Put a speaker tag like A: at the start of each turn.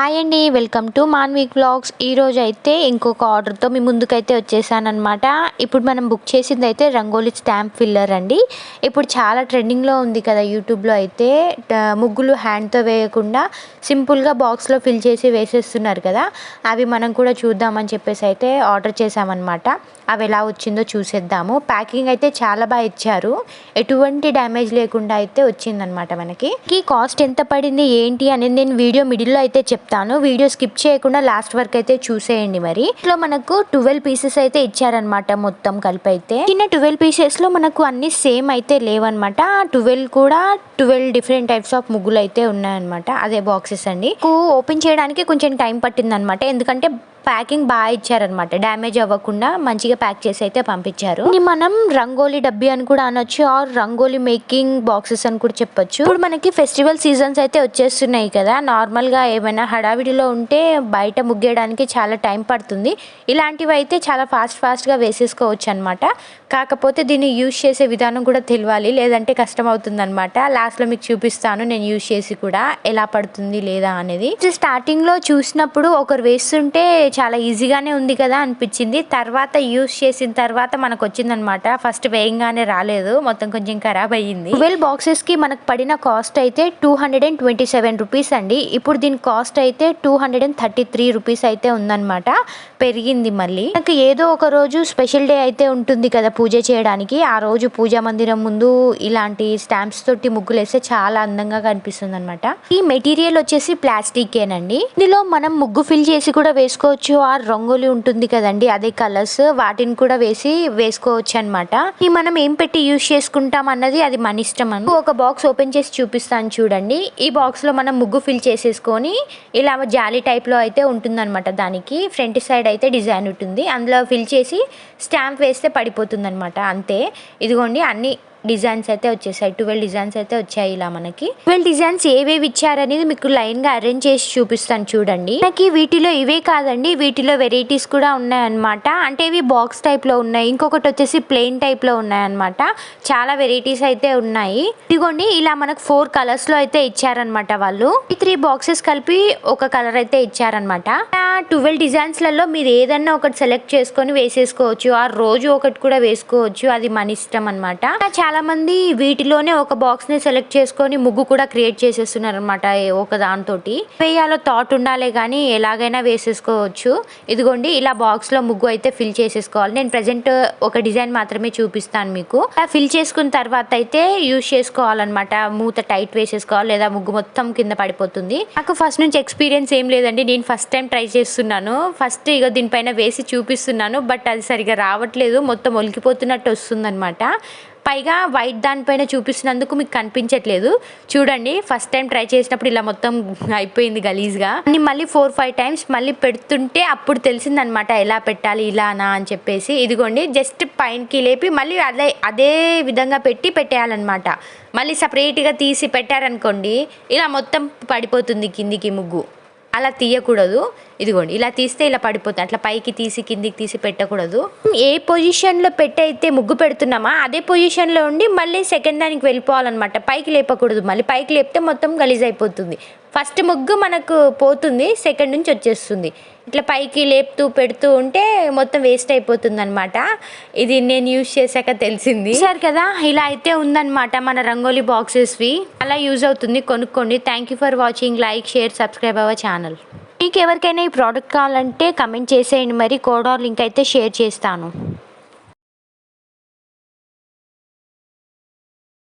A: Hi అండి welcome to Manvik vlogs ఈరోజు అయితే ఇంకొక ఆర్డర్తో మీ ముందుకైతే వచ్చేసానమాట ఇప్పుడు మనం బుక్ చేసింది అయితే రంగోలీ స్టాంప్ ఫిల్లర్ అండి. ఇప్పుడు చాలా ట్రెండింగ్లో ఉంది కదా యూట్యూబ్లో అయితే. ముగ్గులు హ్యాండ్తో వేయకుండా సింపుల్గా బాక్స్లో ఫిల్ చేసి వేసేస్తున్నారు కదా. అవి మనం కూడా చూద్దామని చెప్పేసి అయితే ఆర్డర్ చేసామన్నమాట. అవి ఎలా వచ్చిందో చూసేద్దాము. ప్యాకింగ్ అయితే చాలా బాగా ఇచ్చారు. ఎటువంటి డ్యామేజ్ లేకుండా అయితే వచ్చిందనమాట మనకి. కాస్ట్ ఎంత పడింది ఏంటి అనేది నేను వీడియో మిడిల్లో అయితే చెప్తాను. వీడియో స్కిప్ చేయకుండా లాస్ట్ వరకు అయితే చూసేయండి మరి. ఇట్లా మనకు ట్వెల్వ్ పీసెస్ అయితే ఇచ్చారనమాట మొత్తం కలిపి అయితే చిన్న ట్వెల్వ్ పీసెస్లో మనకు అన్ని సేమ్ అయితే లేవన్నమాట. ట్వెల్వ్ కూడా ట్వెల్వ్ డిఫరెంట్ టైప్స్ ఆఫ్ ముగ్గులు అయితే ఉన్నాయన్నమాట. అదే బాక్సెస్ అండి. ఓపెన్ చేయడానికి కొంచెం టైం పట్టింది అనమాట ఎందుకంటే ప్యాకింగ్ బాగా ఇచ్చారనమాట డ్యామేజ్ అవ్వకుండా మంచిగా ప్యాక్ చేసి అయితే పంపించారు. ఇది మనం రంగోలీ డబ్బీ అని కూడా అనొచ్చు ఆర్ రంగోలీ మేకింగ్ బాక్సెస్ అని కూడా చెప్పొచ్చు. ఇప్పుడు మనకి ఫెస్టివల్ సీజన్స్ అయితే వచ్చేస్తున్నాయి కదా. నార్మల్గా ఏమైనా హడావిడిలో ఉంటే బయట ముగ్గేయడానికి చాలా టైం పడుతుంది. ఇలాంటివి అయితే చాలా ఫాస్ట్ ఫాస్ట్గా వేసేసుకోవచ్చు అనమాట కాకపోతే దీన్ని యూజ్ చేసే విధానం కూడా తెలియాలి. లేదంటే కష్టం అవుతుంది అనమాట లాస్ట్లో మీకు చూపిస్తాను నేను యూజ్ చేసి కూడా ఎలా పడుతుంది లేదా అనేది. స్టార్టింగ్లో చూసినప్పుడు ఒకరు వేస్తుంటే చాలా ఈజీగానే ఉంది కదా అనిపించింది. తర్వాత యూస్ చేసిన తర్వాత మనకు వచ్చిందనమాట ఫస్ట్ వేయంగానే రాలేదు. మొత్తం కొంచెం ఖరాబ్ అయ్యింది. ట్వెల్వ్ బాక్సెస్కి మనకు పడిన కాస్ట్ అయితే two hundred and twenty seven rupees అండి. ఇప్పుడు దీని కాస్ట్ అయితే two hundred and thirty three rupees అయితే ఉందన్నమాట పెరిగింది మళ్ళీ. నాకు ఏదో ఒక రోజు స్పెషల్ డే అయితే ఉంటుంది కదా పూజ చేయడానికి. ఆ రోజు పూజా మందిరం ముందు ఇలాంటి స్టాంప్స్ తోటి ముగ్గులు వేస్తే చాలా అందంగా కనిపిస్తుంది అనమాట ఈ మెటీరియల్ వచ్చేసి ప్లాస్టిక్ ఏనండి ఇందులో మనం ముగ్గు ఫిల్ చేసి కూడా వేసుకోవచ్చు. ఆ రంగోలి ఉంటుంది కదండి అదే కలర్స్ వాటిని కూడా వేసి వేసుకోవచ్చు అనమాట ఈ మనం ఏం పెట్టి యూజ్ చేసుకుంటాం అన్నది అది మన ఇష్టం అని ఒక బాక్స్ ఓపెన్ చేసి చూపిస్తాను చూడండి. ఈ బాక్స్లో మనం ముగ్గు ఫిల్ చేసేసుకొని ఇలా జాలీ టైప్లో అయితే ఉంటుందన్నమాట దానికి. ఫ్రంట్ సైడ్ అయితే డిజైన్ ఉంటుంది. అందులో ఫిల్ చేసి స్టాంప్ వేస్తే పడిపోతుందనమాట అంతే. ఇదిగోండి అన్ని డిజైన్స్ అయితే వచ్చేసాయి. ట్వెల్వ్ డిజైన్స్ అయితే వచ్చాయి ఇలా మనకి. ట్వెల్వ్ డిజైన్స్ ఏవేవి ఇచ్చారనేది మీకు లైన్గా అరేంజ్ చేసి చూపిస్తాను చూడండి. మనకి వీటిలో ఇవే కాదండి. వీటిలో వెరైటీస్ కూడా ఉన్నాయన్నమాట. అంటే ఇవి బాక్స్ టైప్లో ఉన్నాయి. ఇంకొకటి వచ్చేసి ప్లెయిన్ టైప్లో ఉన్నాయన్నమాట. చాలా వెరైటీస్ అయితే ఉన్నాయి. ఇదిగోండి ఇలా మనకు ఫోర్ కలర్స్లో అయితే ఇచ్చారనమాట వాళ్ళు. ఈ త్రీ బాక్సెస్ కలిపి ఒక కలర్ అయితే ఇచ్చారనమాట ట్వెల్వ్ డిజైన్స్లలో మీరు ఏదన్నా ఒకటి సెలెక్ట్ చేసుకొని వేసేసుకోవచ్చు. ఆ రోజు ఒకటి కూడా వేసుకోవచ్చు. అది మన ఇష్టం అనమాట చాలామంది వీటిలోనే ఒక బాక్స్ని సెలెక్ట్ చేసుకొని ముగ్గు కూడా క్రియేట్ చేసేస్తున్నారు అనమాట ఒక దాంతో వేయాలో థాట్ ఉండాలి కానీ ఎలాగైనా వేసేసుకోవచ్చు. ఇదిగోండి ఇలా బాక్స్లో ముగ్గు అయితే ఫిల్ చేసేసుకోవాలి. నేను ప్రజెంట్ ఒక డిజైన్ మాత్రమే చూపిస్తాను మీకు. ఫిల్ చేసుకున్న తర్వాత అయితే యూజ్ చేసుకోవాలన్నమాట. మూత టైట్ వేసేసుకోవాలి లేదా ముగ్గు మొత్తం కింద పడిపోతుంది. నాకు ఫస్ట్ నుంచి ఎక్స్పీరియన్స్ ఏం లేదండి. నేను ఫస్ట్ టైం ట్రై చేస్తున్నాను ఫస్ట్ ఇక దీనిపైన వేసి చూపిస్తున్నాను. బట్ అది సరిగా రావట్లేదు. మొత్తం ఒలికిపోతున్నట్టు వస్తుందన్నమాట. పైగా వైట్ దానిపైన చూపిస్తున్నందుకు మీకు కనిపించట్లేదు. చూడండి ఫస్ట్ టైం ట్రై చేసినప్పుడు ఇలా మొత్తం అయిపోయింది గలీజ్గా. అని మళ్ళీ ఫోర్ ఫైవ్ టైమ్స్ మళ్ళీ పెడుతుంటే అప్పుడు తెలిసిందనమాట ఎలా పెట్టాలి ఇలానా అని చెప్పేసి. ఇదిగోండి జస్ట్ పైనకి లేపి మళ్ళీ అదే అదే విధంగా పెట్టి పెట్టేయాలన్నమాట. మళ్ళీ సపరేట్గా తీసి పెట్టారనుకోండి ఇలా మొత్తం పడిపోతుంది కిందికి ముగ్గు. అలా తీయకూడదు. ఇదిగోండి ఇలా తీస్తే ఇలా పడిపోతుంది. అట్లా పైకి తీసి కిందికి తీసి పెట్టకూడదు. ఏ పొజిషన్లో పెట్టయితే ముగ్గు పెడుతున్నామా అదే పొజిషన్లో ఉండి మళ్ళీ సెకండ్ దానికి వెళ్ళిపోవాలన్నమాట. పైకి లేపకూడదు. మళ్ళీ పైకి లేపితే మొత్తం గలీజ్ అయిపోతుంది ఫస్ట్ ముగ్గు మనకు పోతుంది సెకండ్ నుంచి వచ్చేస్తుంది. ఇట్లా పైకి లేపుతూ పెడుతూ ఉంటే మొత్తం వేస్ట్ అయిపోతుంది అనమాట ఇది నేను యూజ్ చేశాక తెలిసింది. సార్ కదా ఇలా అయితే ఉందన్నమాట మన రంగోలీ బాక్సెస్వి అలా యూజ్ అవుతుంది కొనుక్కోండి. Thank you for watching like share subscribe our channel మీకు ఎవరికైనా ఈ ప్రోడక్ట్ కావాలంటే కమెంట్ చేసేయండి. మరి కోడ్ లింక్ అయితే షేర్ చేస్తాను.